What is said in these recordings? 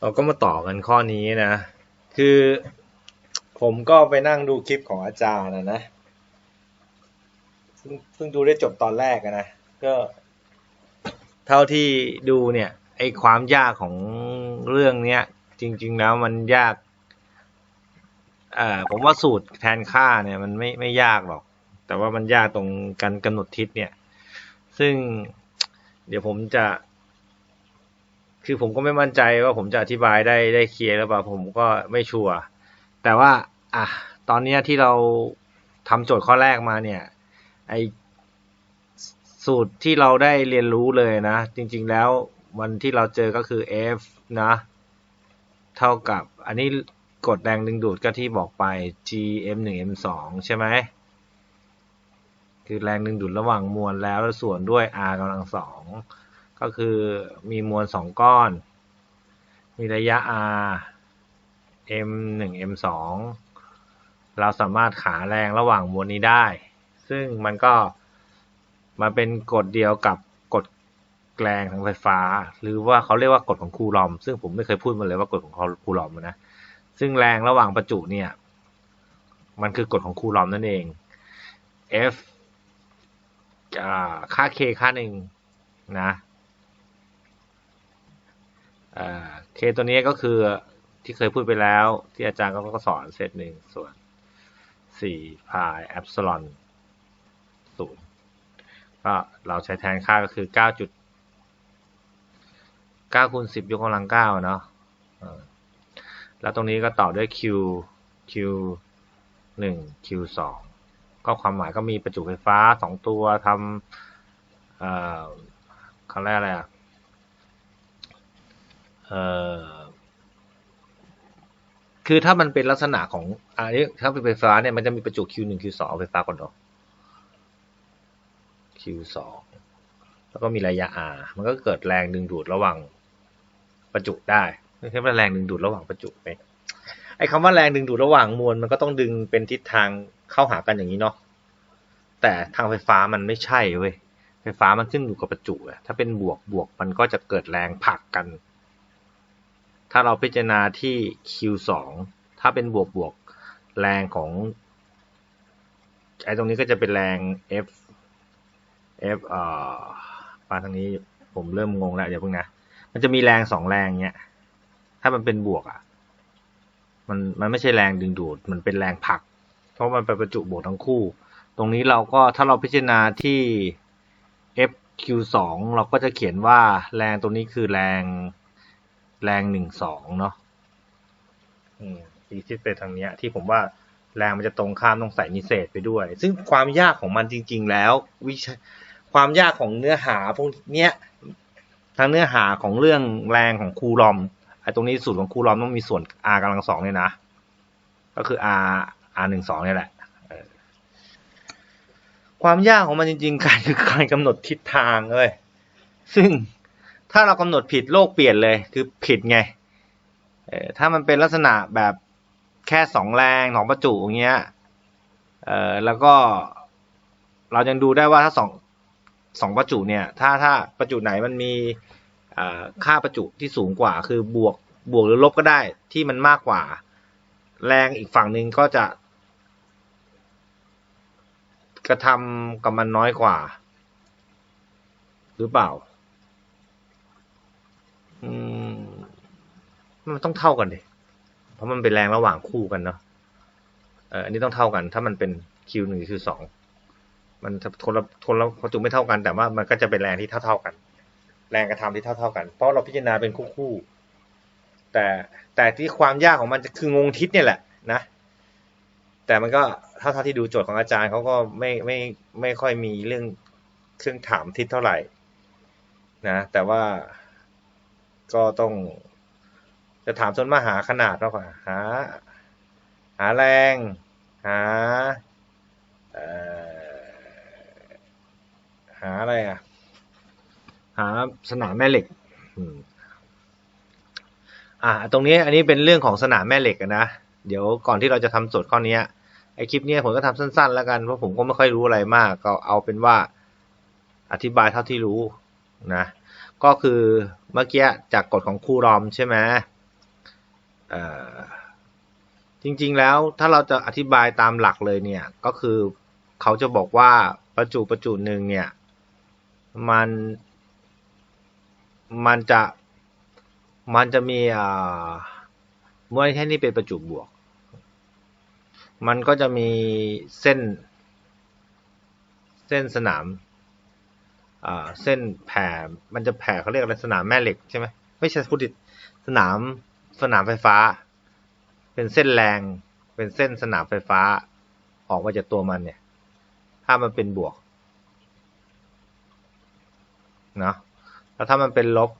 เราก็มาต่อกันข้อนี้นะ คือผมก็ไปนั่งดูคลิปของอาจารย์นะนะเพิ่งดูได้จบตอนแรกนะ ก็ เท่าที่ดูเนี่ยไอความยากของเรื่องเนี้ย จริง ๆ แล้วมันยากอ่าผมว่าสูตรแทนค่าเนี่ย มันไม่ไม่ยากหรอก แต่ว่ามันยากตรงการกำหนดทิศเนี่ย ซึ่งเดี๋ยวผมจะ คือผมก็ไม่มั่นใจว่าผมจะอธิบายได้ได้เคลียร์หรือเปล่าผมก็ไม่ชัวร์แต่ว่า อะ ตอนนี้ที่เราทำโจทย์ข้อแรกมาเนี่ย ไอสูตรที่เราได้เรียนรู้เลยนะ จริง ๆ แล้ววันที่เราเจอก็คือ F นะ เท่ากับ อันนี้กดแรงดึงดูดก็ที่บอกไป gm 1 m 2ใช่ไหม คือแรงดึงดูดระหว่างมวลแล้วส่วนด้วย r กำลังสอง ก็คือมีมวลสองก้อน มีระยะ r m 1 m 2เราสามารถขาแรงระหว่างมวลนี้ได้ ซึ่งมันก็มาเป็นกฎเดียวกับกฎแรงทางไฟฟ้า หรือว่าเขาเรียกว่ากฎของคูลอม ซึ่งผมไม่เคยพูดมาเลยว่ากฎของคูลอมนะ ซึ่งแรงระหว่างประจุเนี่ย มันคือกฎของคูลอมนั่นเอง F ค่า K ค่าหนึ่งนะ K ตัวนี้ก็คือที่เคยพูดไปแล้ว ที่อาจารย์ก็สอนเซตหนึ่งส่วนสี่พายแอปซิลอนศูนย์ก็เราใช้แทนค่าก็คือเก้าจุดเก้าคูณสิบยกกำลังเก้าเนาะแล้วตรงนี้ก็ต่อด้วย Q Q หนึ่ง Q สองก็ความหมายก็มีประจุไฟฟ้าสองตัวทำเขาเรียกอะไรอะ คือถ้ามันเป็นลักษณะของอันนี้ถ้าเป็นไฟฟ้าเนี่ยมันจะมีประจุ Q1 Q2 ไฟฟ้าก่อนเนาะ Q2 แล้วก็มีระยะ R มันก็เกิดแรงดึงดูดระหว่างประจุได้ไม่ใช่ว่าแรงดึงดูดระหว่างประจุไปไอ้คำว่าแรงดึงดูดระหว่างมวลมันก็ต้องดึงเป็นทิศทางเข้าหากันอย่างนี้เนาะแต่ทางไฟฟ้ามันไม่ใช่เว้ยไฟฟ้ามันขึ้นอยู่กับประจุอะถ้าเป็นบวกบวกมันก็จะเกิดแรงผลักกัน ถ้าเราพิจารณาที่ Q2 ถ้าเป็นบวกบวกแรงของไอ้ตรงนี้ก็จะเป็นแรง F F เอ่อมาทางนี้ผมเริ่มงงแล้วเดี๋ยวเพิ่งนะ มันจะมีแรงสองแรงเนี้ย ถ้ามันเป็นบวกอะ มันมันไม่ใช่แรงดึงดูด มันเป็นแรงผลัก เพราะมันไปประจุบวกทั้งคู่ ตรงนี้เราก็ถ้าเราพิจารณาที่ FQ2 เราก็จะเขียนว่าแรงตรงนี้คือแรง แรงหนึ่งสองเนาะอืมที่ที่ไปทางเนี้ย ที่ผมว่าแรงมันจะตรงข้ามต้องใส่นิเศษไปด้วย ซึ่งความยากของมันจริง ๆ แล้ววิชาความยากของเนื้อหาพวกเนี้ยทางเนื้อหาของเรื่องแรงของคูลอมไอ้ตรงนี้สูตรของคูลอมต้องมีส่วน r กำลังสองเนี่ยนะ ก็คือ r r หนึ่งสองนี่แหละความยากของมันจริงๆการคือการกำหนดทิศทางเลยซึ่ง ถ้าเรากำหนดผิดโลกเปลี่ยนเลยคือผิดไงเออถ้ามันเป็นลักษณะแบบแค่สองแรงสองประจุอย่างเงี้ยเออแล้วก็เรายังดูได้ว่าถ้าสองสองประจุเนี่ย ถ้าถ้าประจุไหนมันมีค่าประจุที่สูงกว่า คือบวกบวกหรือลบก็ได้ที่มันมากกว่า แรงอีกฝั่งหนึ่งก็จะ กระทำกับมันน้อยกว่า หรือเปล่า อืม มันต้องเท่ากันดิเพราะมันเป็นแรงระหว่างคู่กันเนาะเอออันนี้ต้องเท่ากัน ถ้ามันเป็น Q หนึ่ง Q สองมันคนละคนละประจุไม่เท่ากัน แต่ว่ามันก็จะเป็นแรงที่เท่าเท่ากัน แรงกระทำที่เท่าเท่ากัน เพราะเราพิจารณาเป็นคู่คู่ แต่แต่ที่ความยากของมันคืองงทิศเนี่ยแหละนะแต่มันก็เท่าเท่าที่ดูโจทย์ของอาจารย์เขาก็ไม่ไม่ไม่ค่อยมีเรื่องเครื่องถามทิศเท่าไหร่นะ แต่ว่า ก็ต้อง จะถามส่วนมาหาขนาดมากกว่าหา หาแรง หาหาอะไรอะ หาสนามแม่เหล็กอ่าตรงนี้อันนี้เป็นเรื่องของสนามแม่เหล็กนะ เดี๋ยวก่อนที่เราจะทำโจทย์ข้อนี้ไอคลิปนี้ผมก็ทำสั้น ๆ แล้วกันเพราะผมก็ไม่ค่อยรู้อะไรมาก ก็เอาเป็นว่าอธิบายเท่าที่รู้นะ ก็คือเมื่อกี้จากกฎของคูรอมใช่ไหมจริงๆแล้วถ้าเราจะอธิบายตามหลักเลยเนี่ย ก็คือเขาจะบอกว่าประจุประจุหนึ่งเนี่ย มันมันจะมันจะมีอ่าเมื่อแค่นี้เป็นประจุบวก มันก็จะมีเส้น เส้นสนาม เส้นแผ่มันจะแผ่เขาเรียกอะไรสนามแม่เหล็กใช่ไหมไม่ใช่พูดผิดสนามสนามไฟฟ้า เป็นเส้นแรง เป็นเส้นสนามไฟฟ้า ออกมาจากตัวมันเนี่ย ถ้ามันเป็นบวกเนาะแล้วถ้ามันเป็นลบ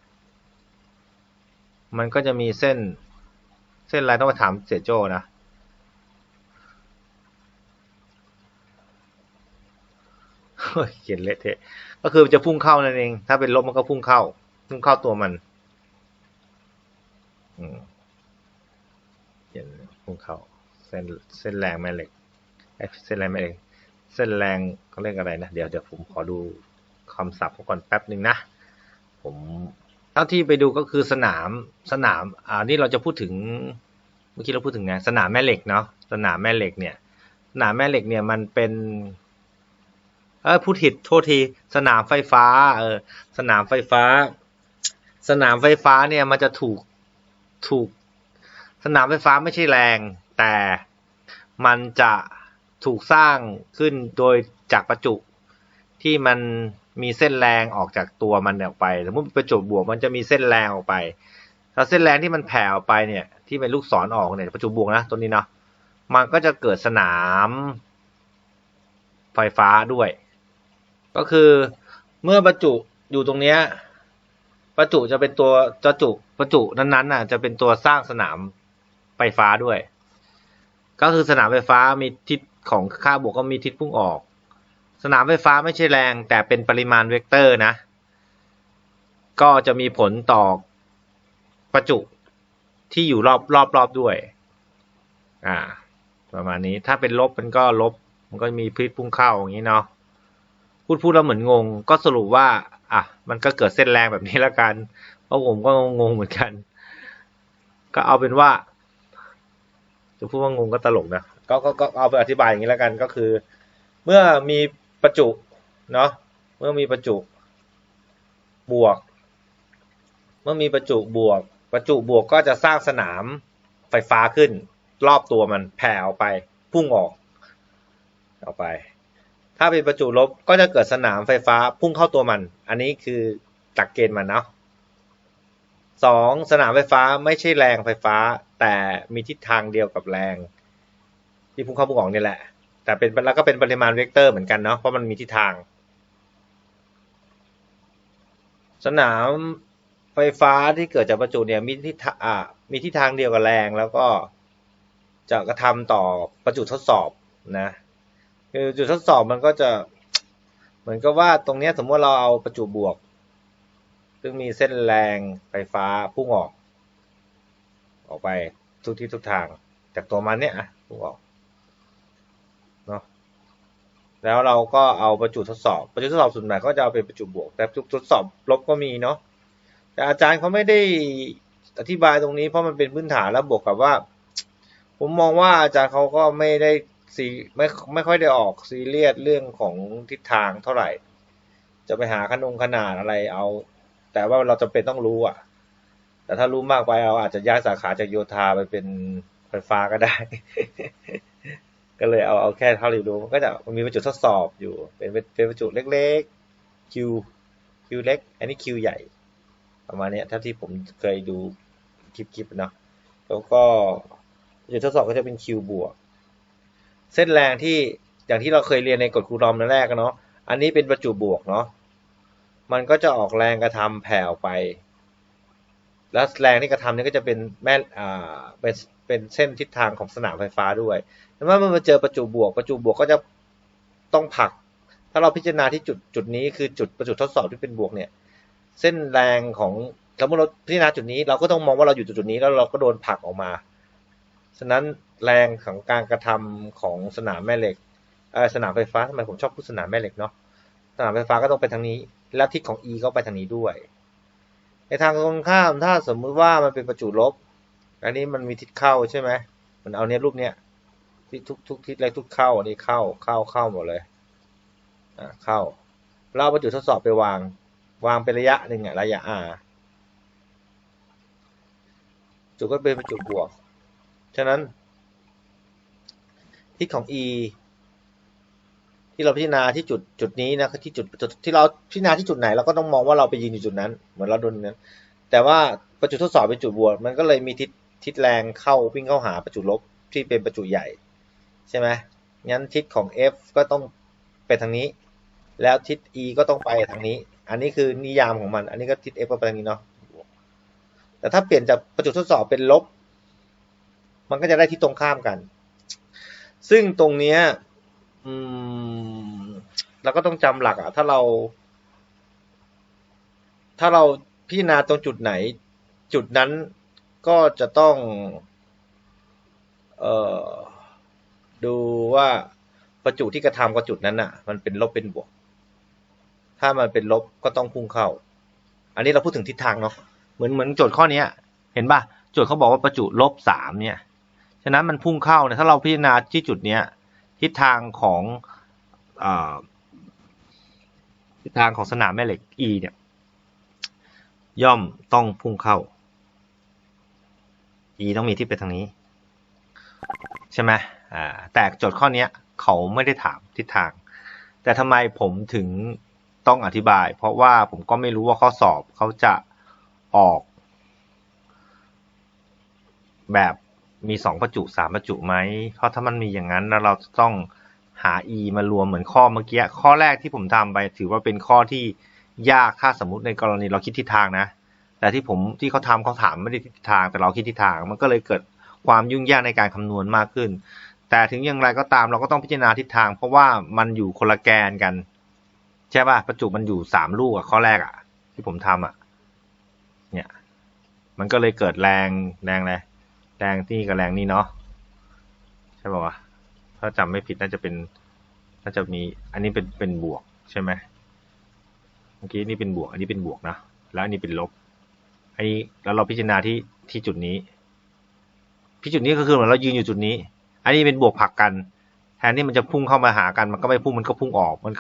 มันก็จะมีเส้นเส้นอะไรต้องมาถามเสียโจ้นะ เขียนเละเทะก็คือจะพุ่งเข้านั่นเอง ถ้าเป็นลบมันก็พุ่งเข้า พุ่งเข้าตัวมันเขียนพุ่งเข้า เส้นเส้นแรงแม่เหล็กเอ้ยเส้นแรงแม่เหล็ก เส้นแรงเขาเรียกอะไรนะเดี๋ยวเดี๋ยวผมขอดูคำศัพท์ก่อนแป๊บหนึ่งนะ ผมเท่าที่ไปดูก็คือสนามสนามอ่านี่เราจะพูดถึงเมื่อกี้เราพูดถึงไงสนามแม่เหล็กเนาะสนามแม่เหล็กเนี่ยสนามแม่เหล็กเนี่ยมันเป็น เออพูดผิดโทษที สนามไฟฟ้า เออ สนามไฟฟ้า สนามไฟฟ้าเนี่ยมันจะถูกถูก สนามไฟฟ้าไม่ใช่แรง แต่มันจะถูกสร้างขึ้นโดยจากประจุที่มันมีเส้นแรงออกจากตัวมันออกไป สมมติประจุบวกมันจะมีเส้นแรงออกไปถ้าเส้นแรงที่มันแผ่ออกไปเนี่ย ที่เป็นลูกศรออกเนี่ยประจุบวกนะตัวนี้เนาะมันก็จะเกิดสนามไฟฟ้าด้วย ก็คือเมื่อประจุอยู่ตรงเนี้ยประจุจะเป็นตัวประจุประจุนั้นๆน่ะ จะเป็นตัวสร้างสนามไฟฟ้าด้วย ก็คือสนามไฟฟ้ามีทิศของค่าบวกก็มีทิศพุ่งออก สนามไฟฟ้าไม่ใช่แรง แต่เป็นปริมาณเวกเตอร์นะ ก็จะมีผลต่อประจุที่อยู่รอบรอบรอบด้วย อ่า ประมาณนี้ถ้าเป็นลบมันก็ลบ มันก็มีพิษพุ่งเข้าอย่างนี้เนาะ พูดพูดแล้วเหมือนงง ก็สรุปว่า อะ มันก็เกิดเส้นแรงแบบนี้ล้วกัน เพราะผมก็งงเหมือนกัน ก็เอาเป็นว่า จะพูดว่างงก็ตลกนะ ก็ก็ก็เอาไปอธิบายอย่างนี้แล้วกันก็คือ เมื่อมีประจุ เนาะ เมื่อมีประจุ บวก เมื่อมีประจุบวก ประจุบวกก็จะสร้างสนามไฟฟ้าขึ้น รอบตัวมันแผ่ออกไป พุ่งออก ออกไป ถ้าเป็นประจุลบก็จะเกิดสนามไฟฟ้าพุ่งเข้าตัวมัน อันนี้คือหลักเกณฑ์มันเนาะสองสนามไฟฟ้าไม่ใช่แรงไฟฟ้า แต่มีทิศทางเดียวกับแรง ที่พุ่งเข้าพุ่งออกนี่แหละ แต่เป็นแล้วก็เป็นปริมาณเวกเตอร์เหมือนกันเนาะเพราะมันมีทิศทาง สนามไฟฟ้าที่เกิดจากประจุเนี่ยมีทิศอ่ามีทิศทางเดียวกับแรงแล้วก็จะกระทำต่อประจุทดสอบนะ คือจุดทดสอบมันก็จะ เหมือนกับว่าตรงนี้สมมติเราเอาประจุบวก ซึ่งมีเส้นแรงไฟฟ้าพุ่งออก ออกไปทุกที่ทุกทาง จากตัวมันเนี่ยอะพุ่งออกเนาะแล้วเราก็เอาประจุทดสอบ ประจุทดสอบส่วนใหญ่ก็จะเอาเป็นประจุบวก แต่ประจุทดสอบลบก็มีเนาะแต่อาจารย์เขาไม่ได้อธิบายตรงนี้เพราะมันเป็นพื้นฐานแล้วบวกกับว่า ผมมองว่าอาจารย์เขาก็ไม่ได้ ซีไม่ไม่ค่อยได้ออกซีเรียสเรื่องของทิศทางเท่าไหร่ จะไปหาขนงขนาดอะไรเอา แต่ว่าเราจะเป็นต้องรู้อะ แต่ถ้ารู้มากไปเราอาจจะย้ายสาขาจากโยธาไปเป็นไฟฟ้าก็ได้ ก็เลยเอาเอาแค่เท่าที่รู้มันก็จะมีประจุทดสอบอยู่ เป็นเป็นประจุเล็กๆคิวคิวเล็ก อันนี้คิวใหญ่ ประมาณนี้ยเท่าที่ผมเคยดูคลิปๆเนาะแล้วก็ประจุทดสอบก็จะเป็นคิวบวก เส้นแรงที่อย่างที่เราเคยเรียนในกฎคูลอมนั่นแรกเนาะ อันนี้เป็นประจุบวกเนาะ มันก็จะออกแรงกระทำแผ่ออกไป แล้วแรงที่กระทำนี่ก็จะเป็นแม่อ่าเป็นเป็นเส้นทิศทางของสนามไฟฟ้าด้วยแต่ว่ามันมาเจอประจุบวก ประจุบวกก็จะต้องผลัก ถ้าเราพิจารณาที่จุดจุดนี้คือจุดประจุทดสอบที่เป็นบวกเนี่ย เส้นแรงของสมมติเราพิจารณาจุดนี้เราก็ต้องมองว่าเราอยู่จุดจุดนี้แล้วเราก็โดนผลักออกมา ฉะนั้นแรงของการกระทำของสนามแม่เหล็กสนามไฟฟ้าทำไมผมชอบพูดสนามแม่เหล็กเนาะสนามไฟฟ้าก็ต้องไปทางนี้ และทิศของ E ก็ไปทางนี้ด้วย ในทางตรงข้ามถ้าสมมุติว่ามันเป็นประจุลบ อันนี้มันมีทิศเข้าใช่ไหมมันเอาเนี้ยรูปเนี้ยที่ทุกทุกทิศเลยทุกเข้าอันนี้เข้าเข้าเข้าหมดเลยอ่าเข้าเราเอาประจุทดสอบไปวาง วางเป็นระยะหนึ่งอะระยะ r จุดก็เป็นประจุบวก ฉะนั้นทิศของ e ที่เราพิจารณาที่จุดจุดนี้นะที่จุดจุดที่เราพิจารณาที่จุดไหนเราก็ต้องมองว่าเราไปยืนอยู่จุดนั้น เหมือนเราโดนนั้น แต่ว่าประจุทดสอบเป็นจุดบวกมันก็เลยมีทิศทิศแรงเข้าวิ่งเข้าหาประจุลบที่เป็นประจุใหญ่ใช่ไหมงั้นทิศของ f ก็ต้องไปทางนี้ แล้วทิศ e ก็ต้องไปทางนี้ อันนี้คือนิยามของมัน อันนี้ก็ทิศ f ก็ไปทางนี้เนาะแต่ถ้าเปลี่ยนจากประจุทดสอบเป็นลบ มันก็จะได้ที่ตรงข้ามกัน ซึ่งตรงเนี้ยอืมเราก็ต้องจำหลักอะถ้าเรา ถ้าเราพิจารณาตรงจุดไหน จุดนั้นก็จะต้อง เอ่อ ดูว่าประจุที่กระทำกับจุดนั้นอะมันเป็นลบเป็นบวก ถ้ามันเป็นลบก็ต้องพุ่งเข้า อันนี้เราพูดถึงทิศทางเนาะเหมือนเหมือนโจทย์ข้อเนี้ยเห็นป่ะโจทย์เขาบอกว่าประจุลบสามเนี่ย ฉะนั้นมันพุ่งเข้าเนี่ยถ้าเราพิจารณาที่จุดเนี้ยทิศทางของอทิศทางของสนามแม่เหล็ก E เนี่ย ย่อมต้องพุ่งเข้า E ต้องมีทิศไปทางนี้ ใช่ไหมอ่าแต่โจทย์ข้อเนี้ยเขาไม่ได้ถามทิศทาง แต่ทำไมผมถึงต้องอธิบาย เพราะว่าผมก็ไม่รู้ว่าข้อสอบเขาจะออก แบบ มีสองประจุสามประจุไหม เพราะถ้ามันมีอย่างนั้นแล้วเราจะต้องหา e มารวมเหมือนข้อเมื่อกี้ ข้อแรกที่ผมทำไป ถือว่าเป็นข้อที่ยากถ้าสมมติในกรณีเราคิดทิศทางนะ แต่ที่ผมที่เขาทำเขาถามไม่ได้ทิศทาง แต่เราคิดทิศทาง มันก็เลยเกิดความยุ่งยากในการคำนวณมากขึ้น แต่ถึงอย่างไรก็ตามเราก็ต้องพิจารณาทิศทาง เพราะว่ามันอยู่คนละแกนกัน ใช่ป่ะ ประจุมันอยู่สามลูกอะข้อแรกอะที่ผมทำอะเนี่ย มันก็เลยเกิดแรงแรงอะไร แรงที่กับแรงนี่เนาะใช่ป่าวะถ้าจำไม่ผิดน่าจะเป็น น่าจะมี อันนี้เป็นเป็นบวกใช่ไหมเมื่อกี้นี่เป็นบวก อันนี้เป็นบวกนะแล้วอันนี้เป็นลบอันนี้แล้วเราพิจารณาที่ที่จุดนี้ที่จุดนี้ก็คือเหมือนเรายืนอยู่จุดนี้ อันนี้เป็นบวกผลักกัน แทนที่มันจะพุ่งเข้ามาหากันมันก็ไม่พุ่งมันก็พุ่งออก มัน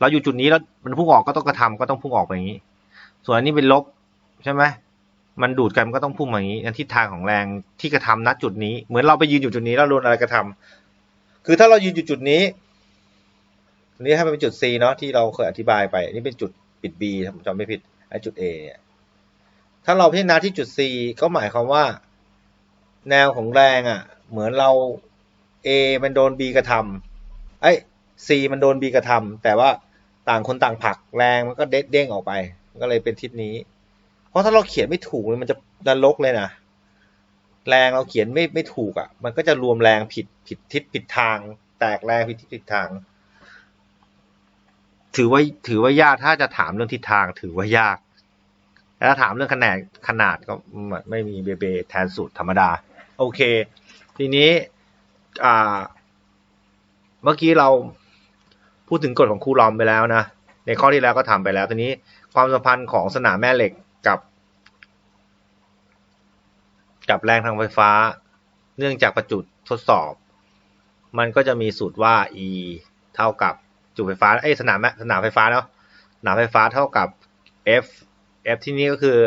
เราอยู่จุดนี้แล้วมันพุ่งออกก็ต้องกระทำก็ต้องพุ่งออกไปอย่างนี้ ส่วนอันนี้เป็นลบใช่ไหม มันดูดกันมันก็ต้องพุ่งมาอย่างนี้ทิศทางของแรงที่กระทำณจุดนี้ เหมือนเราไปยืนอยู่จุดนี้แล้วโดนอะไรกระทำคือถ้าเรายืนอยู่จุดนี้อันนี้ให้มันเป็นจุด C เนาะที่เราเคยอธิบายไปนนี้เป็นจุดปิด B ผมจำไม่ผิดไอ้จุด A เนี่ยถ้าเราพิจารณาที่จุด C ก็หมายความว่า แนวของแรงอะ่ะ เหมือนเรา A มันโดน B กระทำไอ้ C มันโดน B กระทำแต่ว่าต่างคนต่างผลักแรงมันก็เด้งออกไป ก็เลยเป็นทิศนี้ เพราะถ้าเราเขียนไม่ถูกมันจะนรกเลยนะ แรงเราเขียนไม่ไม่ถูกอะ่ะ มันก็จะรวมแรงผิดผิดทิศผิดทาง แตกแรงผิดทิศผิดทาง ถือว่าถือว่ายากถ้าจะถามเรื่องทิศทาง ถือว่ายากแต่ถ้าถามเรื่องขนาดขนาดก็ไม่มีเบเบแทนสูตรธรรมดา โอเค ทีนี้อ่า เมื่อกี้เราพูดถึงกฎของคูลอมไปแล้วนะ ในข้อที่แล้วก็ทำไปแล้ว ทีนี้ความสัมพันธ์ของสนามแม่เหล็ก กับ กับแรงทางไฟฟ้า เนื่องจากประจุทดสอบ มันก็จะมีสูตรว่า E เท่ากับจุดไฟฟ้าไอ้สนามสนามไฟฟ้าเนาะสนามไฟฟ้าเท่ากับ F F ที่นี่ก็คือ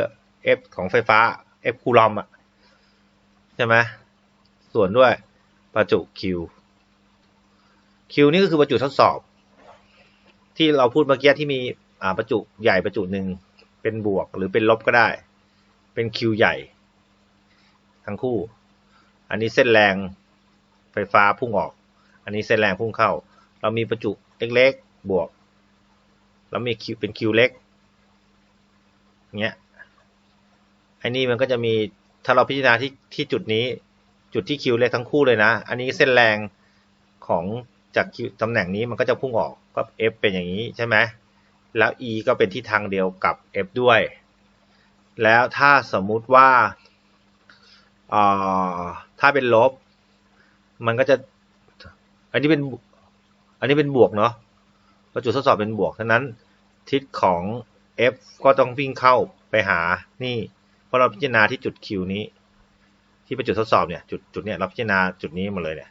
F ของไฟฟ้า F คูลอมอะใช่ไหมส่วนด้วยประจุ Q Q นี่ก็คือประจุทดสอบ ที่เราพูดเมื่อกี้ที่มีประจุใหญ่ประจุหนึ่ง เป็นบวกหรือเป็นลบก็ได้ เป็น Q ใหญ่ ทั้งคู่ อันนี้เส้นแรงไฟฟ้าพุ่งออก อันนี้เส้นแรงพุ่งเข้า เรามีประจุเล็กๆ บวก แล้วมี Q เป็น Q เล็กเงี้ยไอ้นี่มันก็จะมีถ้าเราพิจารณาที่ที่จุดนี้จุดที่ Q เล็กทั้งคู่เลยนะ อันนี้เส้นแรงของจากตำแหน่งนี้มันก็จะพุ่งออกก็ F เป็นอย่างนี้ใช่ไหม แล้ว E ก็เป็นที่ทางเดียวกับ F ด้วย แล้วถ้าสมมุติว่าถ้าเป็นลบ มันก็จะ อันนี้เป็น อันนี้เป็นบวกเนาะประจุทดสอบเป็นบวกฉะนั้นทิศของ F ก็ต้องวิ่งเข้าไปหา นี่ เพราะเราพิจารณาที่จุด Q นี้ ที่เป็นจุดทดสอบเนี่ย จุดจุดเนี่ยเราพิจารณาจุดนี้มาเลยเนี่ย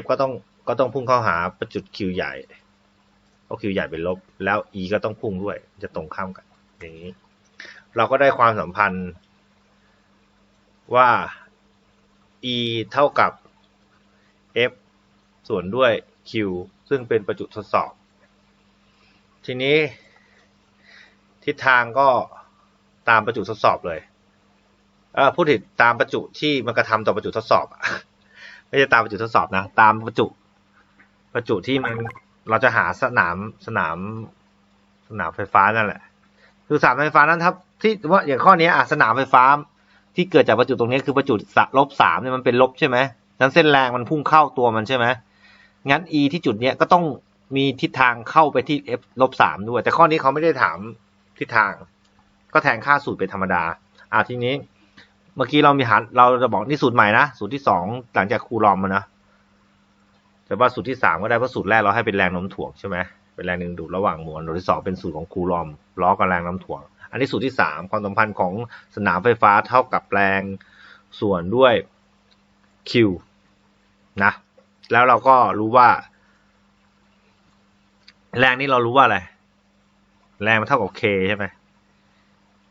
f ก็ต้องก็ต้องพุ่งเข้าหาประจุด q ใหญ่ เพราะ q ใหญ่เป็นลบ แล้ว e ก็ต้องพุ่งด้วย จะตรงข้ามกัน อย่างนี้ เราก็ได้ความสัมพันธ์ว่า e เท่ากับ f ส่วนด้วย q ซึ่งเป็นประจุทดสอบ ทีนี้ ทิศทางก็ตามประจุทดสอบเลยเออพูดถึงตามประจุที่มันกระทำต่อประจุทดสอบไม่ใช่ตามประจุทดสอบนะ ตามประจุ ประจุที่มัน เราจะหาสนามสนามสนามไฟฟ้านั่นแหละ คือสนามไฟฟ้านั้นครับ ที่ว่าอย่างข้อนี้อะสนามไฟฟ้า ที่เกิดจากประจุตรงนี้คือประจุลบสามเนี่ยมันเป็นลบใช่ไหมนั้นเส้นแรงมันพุ่งเข้าตัวมันใช่ไหมงั้น e ที่จุดเนี้ยก็ต้องมีทิศทางเข้าไปที่ f ลบสามด้วย แต่ข้อนี้เขาไม่ได้ถามทิศทาง ก็แทนค่าสูตรเป็นธรรมดา อะทีนี้ เมื่อกี้เรามีหารเราจะบอกนี่สูตรใหม่นะสูตรที่สองหลังจากครูลอมมานะ แต่ว่าสูตรที่สามก็ได้เพราะสูตรแรกเราให้เป็นแรงโน้มถ่วงใช่ไหมเป็นแรงดึงดูดระหว่างมวลสูตรที่สองเป็นสูตรของคูลอมล้อกับแรงน้มถ่วง อันนี้สูตรที่สามความสัมพันธ์ของสนามไฟฟ้าเท่ากับแรงส่วนด้วย Q นะ แล้วเราก็รู้ว่า แรงนี้เรารู้ว่าอะไร แรงมันเท่ากับ K ใช่ไหม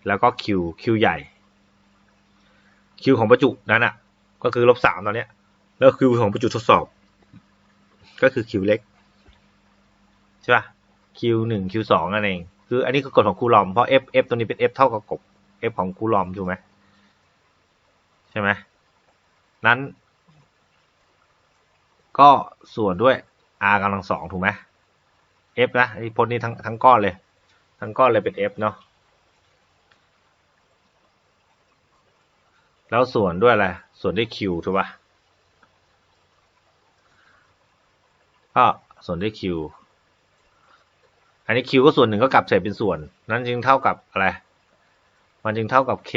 แล้วก็ Q Q ใหญ่ Q ของประจุนั้นอะ ก็คือลบสามตอนเนี้ย แล้ว Q ของประจุทดสอบ ก็คือ Q เล็กใช่ป่ะ Q หนึ่ง Q สองนั่นเองคืออันนี้คือกฎของคูลอมเพราะ F F ตัวนี้เป็น F เท่ากับกบ F ของคูลอมถูกไหมใช่ไหมนั้น ก็ส่วนด้วย R กำลังสองถูกไหม F นะไอ้พจน์นี้ทั้งทั้งก้อนเลย ทั้งก้อนเลยเป็น F เนาะแล้วส่วนด้วยอะไร ส่วนด้วย Q ถูกป่ะ ก็ส่วนด้วย Q อันนี้ Q ก็ส่วนหนึ่งก็กลับเศษเป็นส่วน นั้นจึงเท่ากับอะไร มันจึงเท่ากับ K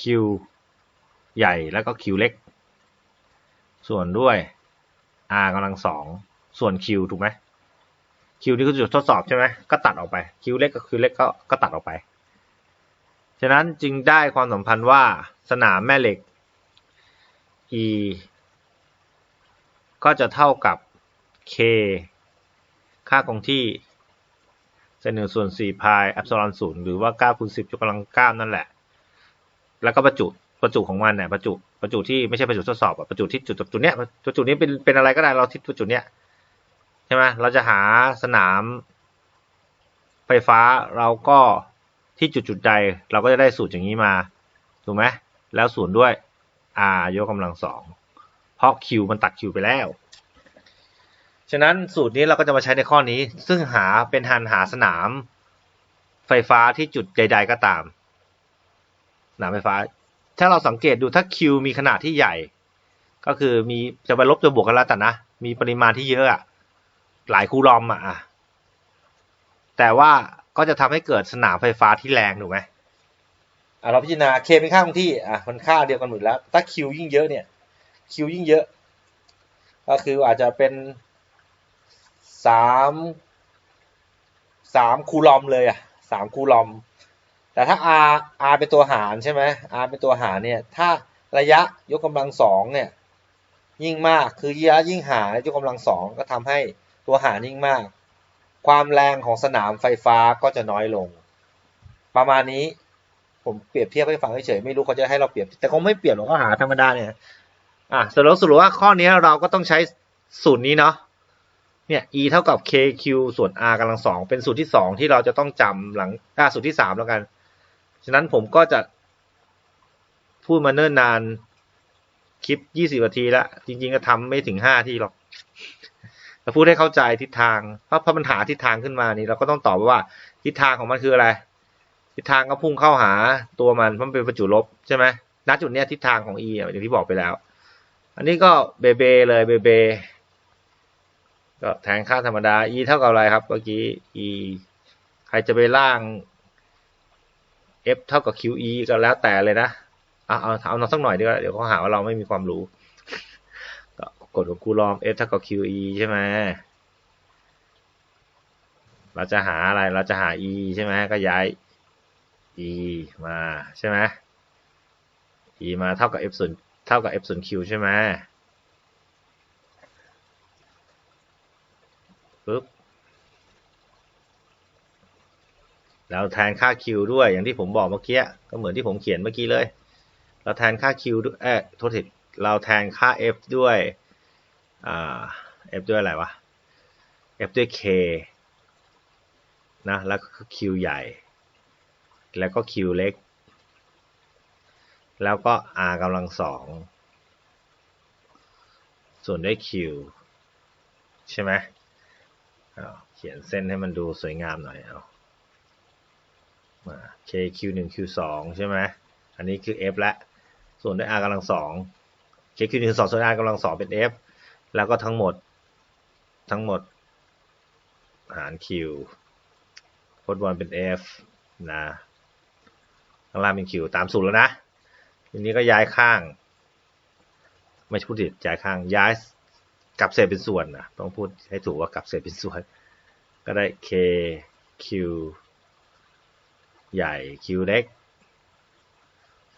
Q ใหญ่แล้วก็ Q เล็ก ส่วนด้วย R กำลังสองส่วน Q ถูกไหม Q นี่คือจุดทดสอบใช่ไหมก็ตัดออกไป Q เล็กกับ Q เล็กก็ก็ตัดออกไป ฉะนั้นจึงได้ความสัมพันธ์ว่าสนามแม่เหล็ก E ก็จะเท่ากับ K ค่าคงที่เศษหนึ่งส่วนสี่พายแอปซิลอนศูนย์หรือว่าเก้าคูณสิบยกกำลังเก้านั่นแหละ แล้วก็ประจุประจุของมันเนี่ยประจุประจุที่ไม่ใช่ประจุทดสอบอะประจุที่จุดจุดเนี้ยจุดจุนี้เป็นเป็นอะไรก็ได้เราที่จุดเนี้ยใช่ไหมเราจะหาสนามไฟฟ้าเราก็ที่จุดจุดใด เราก็จะได้สูตรอย่างนี้มา ถูกไหมแล้วส่วนด้วย r ยกกำลังสอง เพราะ q มันตัด q ไปแล้ว ฉะนั้นสูตรนี้เราก็จะมาใช้ในข้อนี้ ซึ่งหาเป็นหันหาสนาม ไฟฟ้าที่จุดใด ๆ ก็ตาม สนามไฟฟ้า ถ้าเราสังเกตดูถ้า Q มีขนาดที่ใหญ่ ก็คือมีจะไปลบจะบวกกันแล้วแต่นะ มีปริมาณที่เยอะอะหลายคูลอมอะอะแต่ว่าก็จะทำให้เกิดสนามไฟฟ้าที่แรงถูกไหมอะเราพิจารณา K เป็นค่าคงที่อะมันค่าเดียวกันหมดแล้ว ถ้า Q ยิ่งเยอะเนี่ย Q ยิ่งเยอะ ก็คืออาจจะเป็นสามสามคูลอมเลยอะสามคูลอม แต่ถ้า r r เป็นตัวหารใช่ไหม r เป็นตัวหารเนี่ยถ้าระยะยกกำลังสองเนี่ยยิ่งมากคือระยะยิ่งหารยกกำลังสองก็ทำให้ตัวหารยิ่งมาก ความแรงของสนามไฟฟ้าก็จะน้อยลง ประมาณนี้ผมเปรียบเทียบให้ฟังเฉยๆไม่รู้เขาจะให้เราเปรียบแต่คงไม่เปรียบหรอกก็หาธรรมดาเนี่ย อะสรุปสรุปว่าข้อนี้เราก็ต้องใช้สูตรนี้เนาะเนี่ย e เท่ากับ kq ส่วน r กำลังสองเป็นสูตรที่สองที่เราจะต้องจำหลังอ่าสูตรที่สามแล้วกัน ฉะนั้นผมก็จะพูดมาเนิ่นนานคลิปยี่สิบนาทีแล้วจริง ๆ ก็ทำไม่ถึงห้าทีหรอกแต่พูดให้เข้าใจทิศทาง เพราะพอมันหาทิศทางขึ้นมานี่เราก็ต้องตอบว่า ทิศทางของมันคืออะไร ทิศทางก็พุ่งเข้าหาตัวมันเพราะมันเป็นประจุลบใช่ไหมณจุดเนี้ยทิศทางของ e อย่างที่บอกไปแล้ว อันนี้ก็เบเบเลยเบเบก็แทนค่าธรรมดา e เท่ากับอะไรครับเมื่อกี้ e ใครจะไปล่าง f เท่ากับ qe ก็แล้วแต่เลยนะเอาเอาเอาเอาสักหน่อยดีกว่าเดี๋ยวเขาหาว่าเราไม่มีความรู้ก็กดของคูลอม f เท่ากับ qe ใช่ไหมเราจะหาอะไรเราจะหา e ใช่ไหมก็ย้าย e มาใช่ไหม e มาเท่ากับ f ส่วน เท่ากับ f ส่วน q ใช่ไหมปึ๊บเราแทนค่า q ด้วยอย่างที่ผมบอกเมื่อกี้ก็เหมือนที่ผมเขียนเมื่อกี้เลย เราแทนค่า q ด้วยเออโทษทีเราแทนค่า f ด้วยอ่า f ด้วยอะไรวะ f ด้วย k นะแล้วก็ q ใหญ่ แล้วก็ q เล็ก แล้วก็ r กำลังสองส่วนด้วย q ใช่ไหมเเขียนเส้นให้มันดูสวยงามหน่อยเอามา k q 1 q 2ใช่ไหมอันนี้คือ f ละ ส่วนด้วย r กำลังสอง k q 1 2ส่วน r กำลังสองเป็น f แล้วก็ทั้งหมดทั้งหมดหาร q โคดบอลเป็น f นะข้างล่างเป็น q ตามสูตรแล้วนะ ทีนี้ก็ย้ายข้าง ไม่ใช่พูดผิดย้ายข้าง ย้ายกลับเศษเป็นส่วนนะต้องพูดให้ถูกว่ากลับเศษเป็นส่วน ก็ได้ k q ใหญ่ q เล็ก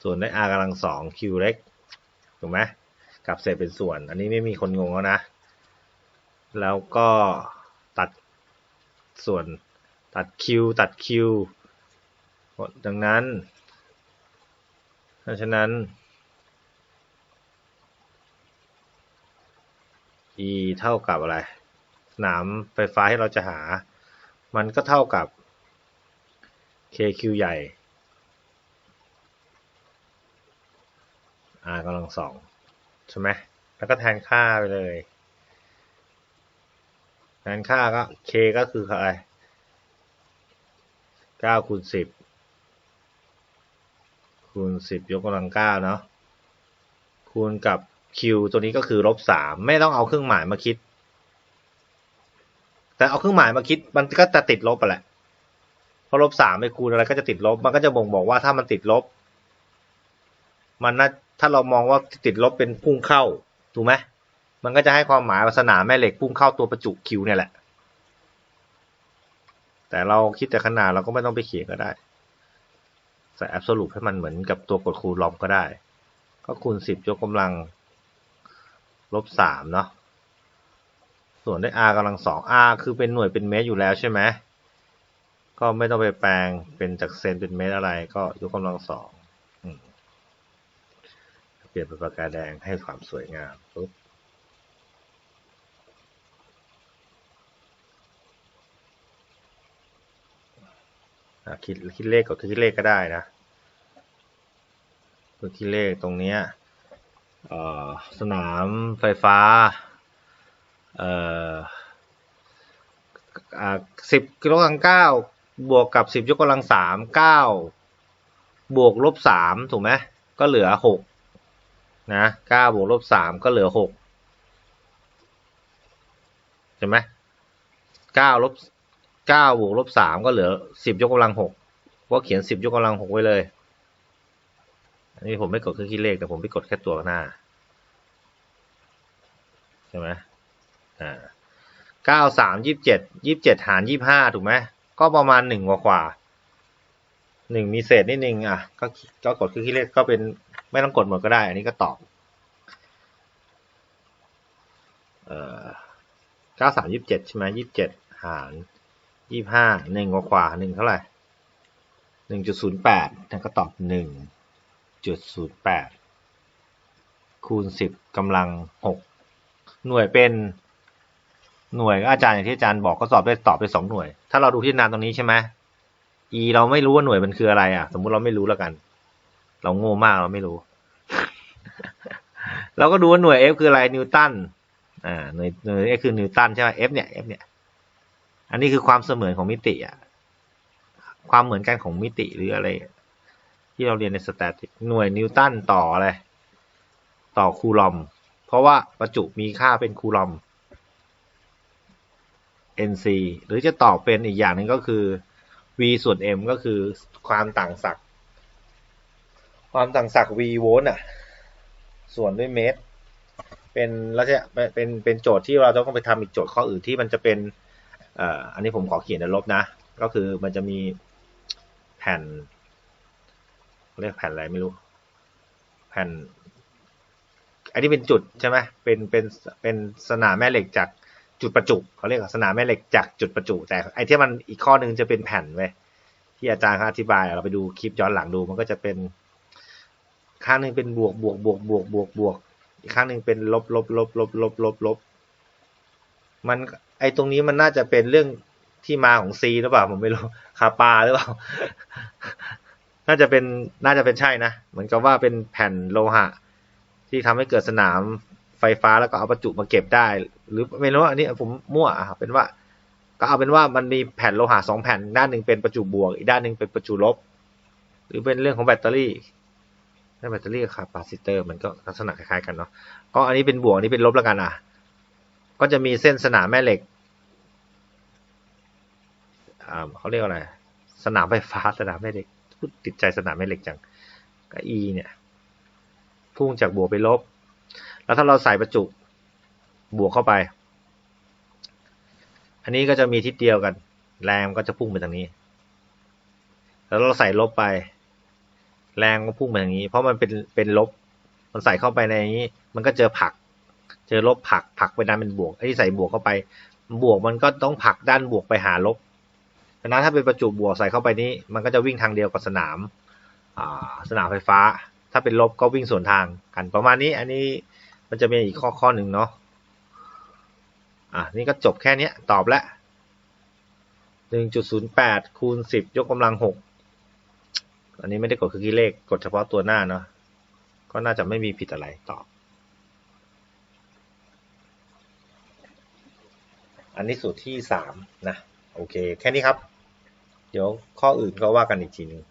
ส่วนได้ r กำลังสอง q เล็ก ถูกไหมกลับเศษเป็นส่วน อันนี้ไม่มีคนงงแล้วนะ แล้วก็ตัดส่วนตัด q ตัด q ดังนั้น ราะฉะนั้น e เท่ากับอะไร สนามไฟฟ้าที่เราจะหา มันก็เท่ากับ kq ใหญ่ r กำลังสองใช่ไหม แล้วก็แทนค่าไปเลย แทนค่าก็ k ก็คืออะไรเก้าคูณสิบ คูณสิบยกกำลังเก้าเนาะคูณกับ q ตัวนี้ก็คือลบสามไม่ต้องเอาเครื่องหมายมาคิด แต่เอาเครื่องหมายมาคิดมันก็จะติดลบไปแหละเพราะลบสามไปคูณอะไรก็จะติดลบ มันก็จะบ่งบอกว่าถ้ามันติดลบ มันน่าถ้าเรามองว่าติดลบเป็นพุ่งเข้าถูกไหมมันก็จะให้ความหมายว่าสนาแม่เหล็กพุ่งเข้าตัวประจุคิวเนี่ยแหละ แต่เราคิดแต่ขนาดเราก็ไม่ต้องไปเขียนก็ได้ ใส่แอบสรุปให้มันเหมือนกับตัวกดคูณลอมก็ได้ ก็คูณสิบยกกำลังลบสามเนาะส่วนได้ r กำลังสอง r คือเป็นหน่วยเป็นเมตรอยู่แล้วใช่ไหมก็ไม่ต้องไปแปลงเป็นจากเซนเป็นเมตรอะไร ก็ยกกำลังสองเปลี่ยนเป็นปากกาแดงให้ความสวยงามปุ๊บ คิดคิดเลขก็คือคิดเลขก็ได้นะคือคิดเลขตรงเนี้ยสนามไฟฟ้าสิบกิโลกรัมเก้าบวกกับสิบยกกำลังสามเก้าบวกลบสามถูกไหมก็เหลือหกนะเก้าบวกลบสามก็เหลือหกใช่ไหมเก้าลบ เก้าบวกลบสามก็เหลือสิบยกกำลังหกก็เขียนสิบยกกำลังหกไว้เลย อันนี้ผมไม่กดเครื่องคิดเลขแต่ผมไปกดแค่ตัวหน้า ใช่ไหมอ่าเก้าสามยี่สิบเจ็ดยี่สิบเจ็ดหารยี่ห้าถูกไหมก็ประมาณหนึ่งกว่ากว่าหนึ่งมีเศษนิดนึงอะก็ก็กดเครื่องคิดเลขก็เป็นไม่ต้องกดหมดก็ได้ อันนี้ก็ตอบเอ่อเก้าสามยี่สิบเจ็ดใช่ไหมยี่สิบเจ็ดหาร ยี่ห้าหนึ่งกว่ากว่าหนึ่งเท่าไหร่หนึ่งจุดศูนย์แปดนั่นก็ตอบหนึ่งจุดศูนย์แปดคูณสิบกำลังหกหน่วยเป็นหน่วยอาจารย์อย่างที่อาจารย์บอกก็สอบได้ตอบไปสองหน่วย ถ้าเราดูที่นานตรงนี้ใช่ไหม e เราไม่รู้ว่าหน่วยมันคืออะไรอะ สมมุติเราไม่รู้แล้วกัน เราโง่มากเราไม่รู้ เราก็ดูว่าหน่วย f คืออะไรนิวตันอ่าหน่วยหน่วย f คือนิวตันใช่ไหม f เนี่ย f เนี่ย อันนี้คือความเสมือนของมิติอะความเหมือนกันของมิติหรืออะไร ที่เราเรียนในสแตติกหน่วยนิวตันต่ออะไรต่อคูลอม เพราะว่าประจุมีค่าเป็นคูลอม NC หรือจะตอบเป็นอีกอย่างหนึ่งก็คือ V ส่วน M ก็คือความต่างศักย์ความต่างศักย์ V โวลต์อะ ส่วนด้วยเมตร เป็นแล้วจะเป็นเป็นโจทย์ที่เราต้องไปทำอีกโจทย์ข้ออื่นที่มันจะเป็น อันนี้ผมขอเขียนในลบนะ ก็คือมันจะมีแผ่น เรียกแผ่นอะไรไม่รู้ แผ่น อันนี้เป็นจุดใช่ไหมเป็นเป็นเป็นสนามแม่เหล็กจากจุดประจุเขาเรียกสนามแม่เหล็กจากจุดประจุ แต่ไอ้ที่มันอีกข้อหนึ่งจะเป็นแผ่นเว้ยที่อาจารย์เขาอธิบายเราไปดูคลิปย้อนหลังดูมันก็จะเป็น ข้างหนึ่งเป็นบวกบวกบวกบวกบวกบวกอีกข้างหนึ่งเป็นลบลบลบลบลบลบลบมัน ไอ้ตรงนี้มันน่าจะเป็นเรื่องที่มาของซีหรือเปล่าผมไม่รู้คาปาหรือเปล่า น่าจะเป็นน่าจะเป็นใช่นะ เหมือนกับว่าเป็นแผ่นโลหะ ที่ทำให้เกิดสนามไฟฟ้าแล้วก็เอาประจุมาเก็บได้ หรือไม่รู้อันนี้ผมมั่วอะครับเป็นว่า ก็เอาเป็นว่ามันมีแผ่นโลหะสองแผ่นด้านหนึ่งเป็นประจุบวก อีกด้านหนึ่งเป็นประจุลบ หรือเป็นเรื่องของแบตเตอรี่แบตเตอรี่กับคาปาซิเตอร์มันก็ลักษณะคล้ายๆกันเนาะก็อันนี้เป็นบวกอันนี้เป็นลบแล้วกันอะ ก็จะมีเส้นสนามแม่เหล็กเขาเรียกว่าอะไรสนามไฟฟ้าสนามแม่เหล็กพูดติดใจสนามแม่เหล็กจังก็ E เนี่ย พุ่งจากบวกไปลบ แล้วถ้าเราใส่ประจุบวกเข้าไป อันนี้ก็จะมีทิศเดียวกัน แรงก็จะพุ่งไปทางนี้ แล้วเราใส่ลบไป แรงก็พุ่งไปทางนี้ เพราะมันเป็นเป็นลบ มันใส่เข้าไปในนี้ มันก็เจอผลัก เจอลบผักผักไปด้านเป็นบวกไอ้ที่ใส่บวกเข้าไป บวกมันก็ต้องผักด้านบวกไปหาลบดังนั้นถ้าเป็นประจุบวกใส่เข้าไปนี้ มันก็จะวิ่งทางเดียวกับสนามสนามไฟฟ้า ถ้าเป็นลบก็วิ่งสวนทางกันประมาณนี้ อันนี้มันจะมีอีกข้อข้อหนึ่งเนาะอะนี่ก็จบแค่นี้ตอบแล้วหนึ่งจุดศูนย์แปดคูณสิบยกกำลังหกอันนี้ไม่ได้กดคือกี้เลขกดเฉพาะตัวหน้าเนาะก็น่าจะไม่มีผิดอะไรตอบ อันนี้สูตรที่สามนะ โอเค แค่นี้ครับ เดี๋ยวข้ออื่นก็ว่ากันอีกทีหนึง